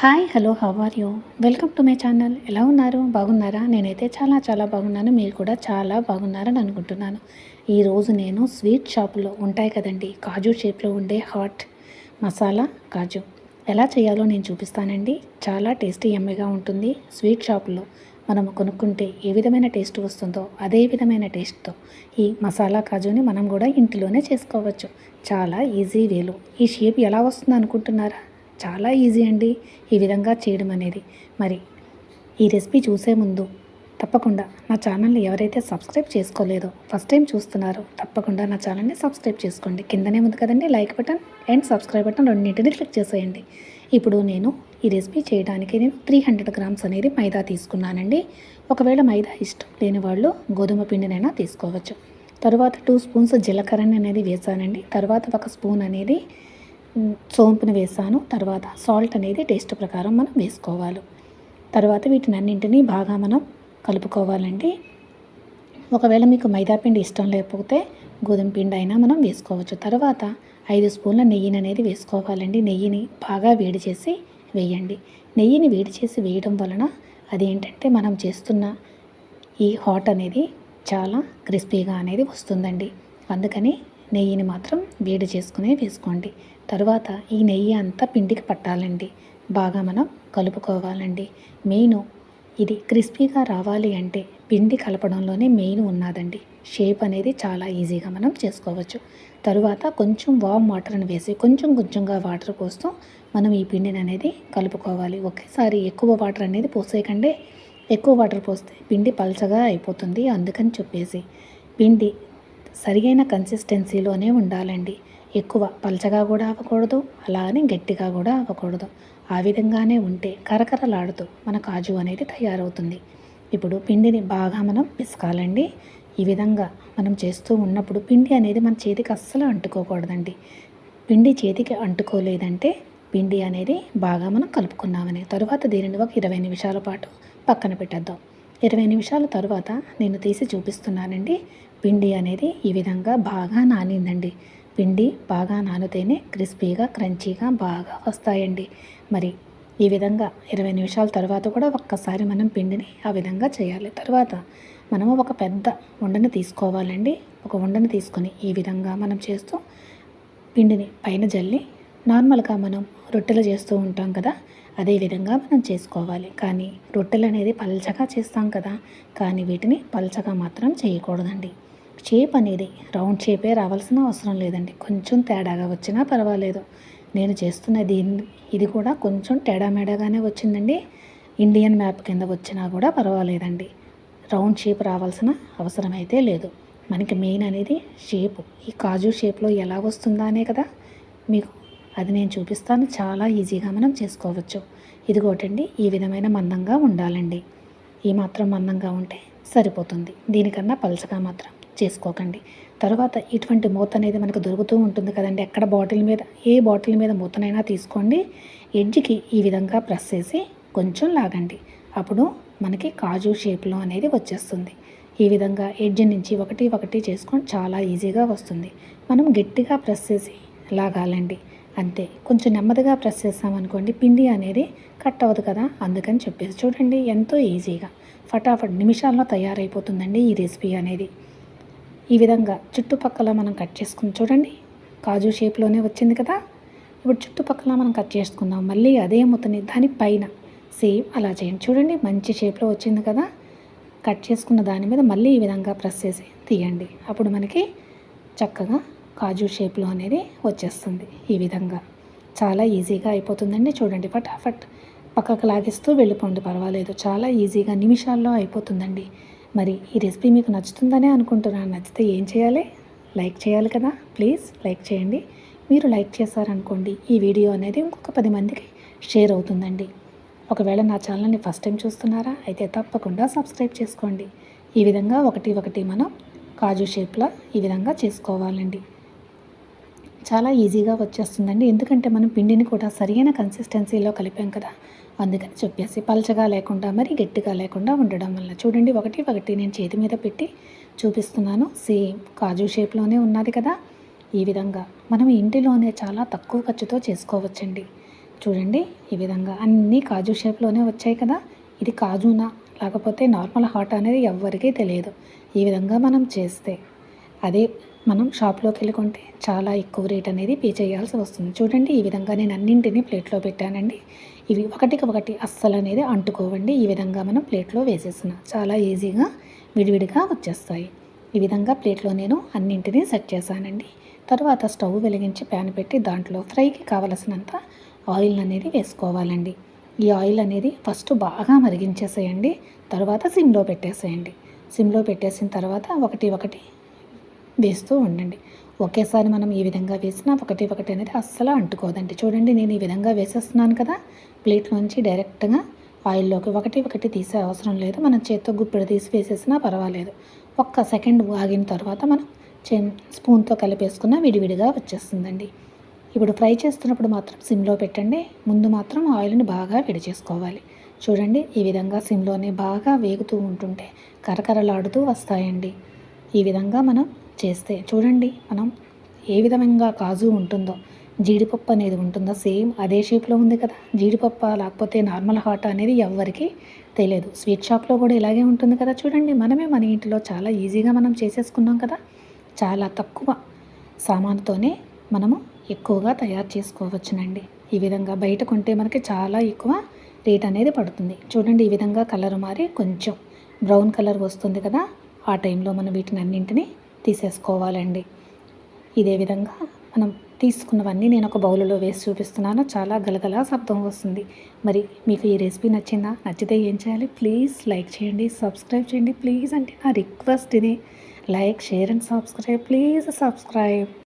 Hi hello how are you welcome to my channel ఎలా ఉన్నారు? బాగున్నారా? నేనైతే చాలా చాలా బాగున్నాను. మీరు కూడా చాలా బాగున్నారని అనుకుంటున్నాను. ఈరోజు నేను స్వీట్ షాపులో ఉంటాయి కదండి. కాజు షేప్లో ఉండే హాట్ మసాలా కాజు. ఎలా చేయాలో నేను చూపిస్తానండి. చాలా టేస్టీ ఎమ్మగా ఉంటుంది. స్వీట్ షాపులో మనం కొనుక్కుంటే ఏ విధమైన టేస్ట్ వస్తుందో అదే విధమైన టేస్ట్తో ఈ మసాలా కాజుని మనం కూడా ఇంటిలోనే చేసుకోవచ్చు. చాలా ఈజీ వేలు. ఈ షేప్ ఎలా వస్తుంది అనుకుంటున్నారా చాలా ఈజీ అండి ఈ విధంగా చేయడం అనేది. మరి ఈ రెసిపీ చూసే ముందు తప్పకుండా నా ఛానల్ని ఎవరైతే సబ్స్క్రైబ్ చేసుకోలేదో ఫస్ట్ టైం చూస్తున్నారో తప్పకుండా నా ఛానల్ని సబ్స్క్రైబ్ చేసుకోండి. కిందనే ఉంది కదండి like button and subscribe button రెండింటిని క్లిక్ చేసేయండి. ఇప్పుడు నేను ఈ రెసిపీ చేయడానికి నేను త్రీ హండ్రెడ్ గ్రామ్స్ అనేది మైదా తీసుకున్నానండి. ఒకవేళ మైదా ఇష్టం లేని వాళ్ళు గోధుమ పిండినైనా తీసుకోవచ్చు. తరువాత టూ స్పూన్స్ జీలకర్ర అనేది వేసానండి. తర్వాత ఒక స్పూన్ అనేది సోంపుని వేసాను. తర్వాత సాల్ట్ అనేది టేస్ట్ ప్రకారం మనం వేసుకోవాలి. తర్వాత వీటిని అన్నింటినీ బాగా మనం కలుపుకోవాలండి. ఒకవేళ మీకు మైదాపిండి ఇష్టం లేకపోతే గోధుమ పిండి అయినా మనం వేసుకోవచ్చు. తర్వాత ఐదు స్పూన్ల నెయ్యిని అనేది వేసుకోవాలండి. నెయ్యిని బాగా వేడి చేసి వేయండి. నెయ్యిని వేడి చేసి వేయడం వలన అదేంటంటే మనం చేస్తున్న ఈ హాట్ అనేది చాలా క్రిస్పీగా అనేది వస్తుందండి. అందుకని నెయ్యిని మాత్రం వేడి చేసుకునే వేసుకోండి. తర్వాత ఈ నెయ్యి అంతా పిండికి పట్టాలండి. బాగా మనం కలుపుకోవాలండి. మెయిన్ ఇది క్రిస్పీగా రావాలి అంటే పిండి కలపడంలోనే మెయిన్ ఉన్నదండి. షేప్ అనేది చాలా ఈజీగా మనం చేసుకోవచ్చు. తరువాత కొంచెం వామ్ వాటర్ని వేసి కొంచెం కొంచెంగా వాటర్ పోస్తూ మనం ఈ పిండిని అనేది కలుపుకోవాలి. ఒకేసారి ఎక్కువ వాటర్ అనేది పోసేయకండి. ఎక్కువ వాటర్ పోస్తే పిండి పలచగా అయిపోతుంది అందుకని చెప్పేసి. పిండి సరియైన కన్సిస్టెన్సీలోనే ఉండాలండి. ఎక్కువ పలచగా కూడా అవ్వకూడదు అలా అని గట్టిగా కూడా అవ్వకూడదు ఆ విధంగానే ఉంటే కరకరలాడుతూ మన కాజు అనేది తయారవుతుంది. ఇప్పుడు పిండిని బాగా మనం పిసకాలండి. ఈ విధంగా మనం చేస్తూ ఉన్నప్పుడు పిండి అనేది మన చేతికి అస్సలు అంటుకోకూడదండి. పిండి చేతికి అంటుకోలేదంటే పిండి అనేది బాగా మనం కలుపుకున్నామని. తరువాత దీనిని ఒక ఇరవై నిమిషాల పాటు పక్కన పెట్టేద్దాం. ఇరవై నిమిషాల తర్వాత నేను తీసి చూపిస్తున్నానండి. పిండి అనేది ఈ విధంగా బాగా నానిందండి. పిండి బాగా నానితేనే క్రిస్పీగా క్రంచీగా బాగా వస్తాయండి. మరి ఈ విధంగా ఇరవై నిమిషాల తర్వాత కూడా ఒక్కసారి మనం పిండిని ఆ విధంగా చేయాలి. తర్వాత మనము ఒక పెద్ద ఉండని తీసుకోవాలండి. ఒక ఉండని తీసుకొని ఈ విధంగా మనం చేస్తూ పిండిని పైన జల్లి నార్మల్గా మనం రొట్టెలు చేస్తూ ఉంటాం కదా అదే విధంగా మనం చేసుకోవాలి. కానీ రొట్టెలు అనేది పల్చగా చేస్తాం కదా కానీ వీటిని పల్చగా మాత్రం చేయకూడదండి. షేప్ అనేది రౌండ్ షేపే రావాల్సిన అవసరం లేదండి. కొంచెం తేడాగా వచ్చినా పర్వాలేదు. నేను చేస్తున్న దీన్ని ఇది కూడా కొంచెం టేడా మేడాగానే వచ్చిందండి. ఇండియన్ మ్యాప్ కింద వచ్చినా కూడా పర్వాలేదండి. రౌండ్ షేప్ రావాల్సిన అవసరం అయితే లేదు. మనకి మెయిన్ అనేది షేప్ ఈ కాజు షేప్లో ఎలా వస్తుందా అనే కదా మీకు అది నేను చూపిస్తాను. చాలా ఈజీగా మనం చేసుకోవచ్చు. ఇదిగోటండి ఈ విధమైన మందంగా ఉండాలండి. ఈ మాత్రం మందంగా ఉంటే సరిపోతుంది. దీనికన్నా పలచగా మాత్రం. చేసుకోకండి. తర్వాత ఇటువంటి మూత అనేది మనకు దొరుకుతూ ఉంటుంది కదండి. ఎక్కడ బాటిల్ మీద ఏ బాటిల్ మీద మూతనైనా తీసుకోండి. ఎడ్జ్కి ఈ విధంగా ప్రెస్ చేసి కొంచెం లాగండి. అప్పుడు మనకి కాజు షేప్లో అనేది వచ్చేస్తుంది. ఈ విధంగా ఎడ్జ్ నుంచి ఒకటి ఒకటి చేసుకొని చాలా ఈజీగా వస్తుంది. మనం గట్టిగా ప్రెస్ చేసి లాగాలండి. అంతే. కొంచెం నెమ్మదిగా ప్రెస్ చేస్తామనుకోండి పిండి అనేది కట్ అవ్వదు కదా. అందుకని చెప్పేసి చూడండి ఎంతో ఈజీగా. ఫటాఫట్ నిమిషాల్లో తయారైపోతుందండి ఈ రెసిపీ అనేది. ఈ విధంగా చుట్టుపక్కల మనం కట్ చేసుకుని చూడండి. కాజు షేప్లోనే వచ్చింది కదా. ఇప్పుడు చుట్టుపక్కల మనం కట్ చేసుకుందాం. మళ్ళీ అదే ముత్తని దానిపైన సేమ్ అలా చేయండి. చూడండి మంచి షేప్లో వచ్చింది కదా. కట్ చేసుకున్న దాని మీద మళ్ళీ ఈ విధంగా ప్రెస్ చేసి తీయండి. అప్పుడు మనకి చక్కగా కాజు షేప్లో అనేది వచ్చేస్తుంది ఈ విధంగా. చాలా ఈజీగా అయిపోతుందండి చూడండి. ఫటాఫట్ పక్కకు లాగిస్తూ వెళ్ళిపోండి. పర్వాలేదు చాలా ఈజీగా నిమిషాల్లో అయిపోతుందండి. మరి ఈ రెసిపీ మీకు నచ్చుతుందనే అనుకుంటున్నాను. నచ్చితే ఏం చేయాలి? లైక్ చేయాలి కదా? ప్లీజ్ లైక్ చేయండి. మీరు లైక్ చేశారనుకోండి ఈ వీడియో అనేది ఇంకొక పది మందికి షేర్ అవుతుందండి. ఒకవేళ నా ఛానల్ని ఫస్ట్ టైం చూస్తున్నారా అయితే తప్పకుండా సబ్స్క్రైబ్ చేసుకోండి. ఈ విధంగా ఒకటి ఒకటి మనం కాజు షేప్లో ఈ విధంగా చేసుకోవాలండి. చాలా ఈజీగా వచ్చేస్తుందండి. ఎందుకంటే మనం పిండిని కూడా సరైన కన్సిస్టెన్సీలో కలిపాం కదా. అందుకని చెప్పేసి పలచగా లేకుండా మరి గట్టిగా లేకుండా ఉండడం వల్ల. చూడండి ఒకటి ఒకటి నేను చేతి మీద పెట్టి చూపిస్తున్నాను. సేమ్ కాజు షేప్లోనే ఉన్నది కదా. ఈ విధంగా మనం ఇంటిలోనే చాలా తక్కువ ఖర్చుతో చేసుకోవచ్చండి. చూడండి ఈ విధంగా అన్నీ కాజు షేప్లోనే వచ్చాయి కదా. ఇది కాజునా లేకపోతే నార్మల్ హాట్ అనేది ఎవ్వరికీ తెలియదు. ఈ విధంగా మనం చేస్తే అదే మనం షాప్లోకి వెళ్ళి కొంటే చాలా ఎక్కువ రేట్ అనేది పే చేయాల్సి వస్తుంది. చూడండి ఈ విధంగా నేను అన్నింటినీ ప్లేట్లో పెట్టానండి. ఇవి ఒకటికి ఒకటి అస్సలు అనేది అంటుకోవండి. ఈ విధంగా మనం ప్లేట్లో వేసేసిన చాలా ఈజీగా విడివిడిగా వచ్చేస్తాయి. ఈ విధంగా ప్లేట్లో నేను అన్నింటినీ సెట్ చేశానండి. తర్వాత స్టవ్ వెలిగించి ప్యాన్ పెట్టి దాంట్లో ఫ్రైకి కావలసినంత ఆయిల్ అనేది వేసుకోవాలండి. ఈ ఆయిల్ అనేది ఫస్ట్ బాగా మరిగించేసేయండి. తర్వాత సిమ్లో పెట్టేసేయండి. సిమ్లో పెట్టేసిన తర్వాత ఒకటి ఒకటి వేస్తూ ఉండండి. ఒకేసారి మనం ఈ విధంగా వేసినా ఒకటి ఒకటి అనేది అస్సలు అంటుకోదండి. చూడండి నేను ఈ విధంగా వేసేస్తున్నాను కదా. ప్లేట్లోంచి డైరెక్ట్గా ఆయిల్లోకి ఒకటి ఒకటి తీసే అవసరం లేదు. మనం చేత్తో గుప్పెడు తీసి వేసేసినా పర్వాలేదు. ఒక్క సెకండ్ ఆగిన తర్వాత మనం చే స్పూన్తో కలిపేసుకున్న విడివిడిగా వచ్చేస్తుందండి. ఇప్పుడు ఫ్రై చేస్తున్నప్పుడు మాత్రం సిమ్లో పెట్టండి. ముందు మాత్రం ఆయిల్ని బాగా వేడి చేసుకోవాలి. చూడండి ఈ విధంగా సిమ్లోనే బాగా వేగుతూ ఉంటుంటే కరకరలాడుతూ వస్తాయండి. ఈ విధంగా మనం చేస్తే చూడండి మనం ఏ విధంగా కాజు ఉంటుందో జీడిపప్పు అనేది ఉంటుందో? సేమ్ అదే షేప్లో ఉంది కదా. జీడిపప్పు లేకపోతే నార్మల్ హాట్ అనేది ఎవరికి తెలియదు. స్వీట్ షాప్లో కూడా ఇలాగే ఉంటుంది కదా. చూడండి మనమే మన ఇంట్లో చాలా ఈజీగా మనం చేసేసుకున్నాం కదా. చాలా తక్కువ సామానుతోనే మనము ఎక్కువగా తయారు చేసుకోవచ్చునండి. ఈ విధంగా బయట కొంటే మనకి చాలా ఎక్కువ రేట్ అనేది పడుతుంది. చూడండి ఈ విధంగా కలర్ మారి కొంచెం బ్రౌన్ కలర్ వస్తుంది కదా. ఆ టైంలో మనం వీటిని అన్నింటినీ తీసేసుకోవాలండి. ఇదే విధంగా మనం తీసుకున్నవన్నీ నేను ఒక బౌల్లో వేసి చూపిస్తున్నాను. చాలా గలగలా శబ్దం వస్తుంది. మరి మీకు ఈ రెసిపీ నచ్చిందా? నచ్చితే ఏం చేయాలి? ప్లీజ్ లైక్ చేయండి సబ్స్క్రైబ్ చేయండి. ప్లీజ్ అంటే నా రిక్వెస్ట్ ఇది. Like share and subscribe. Please subscribe.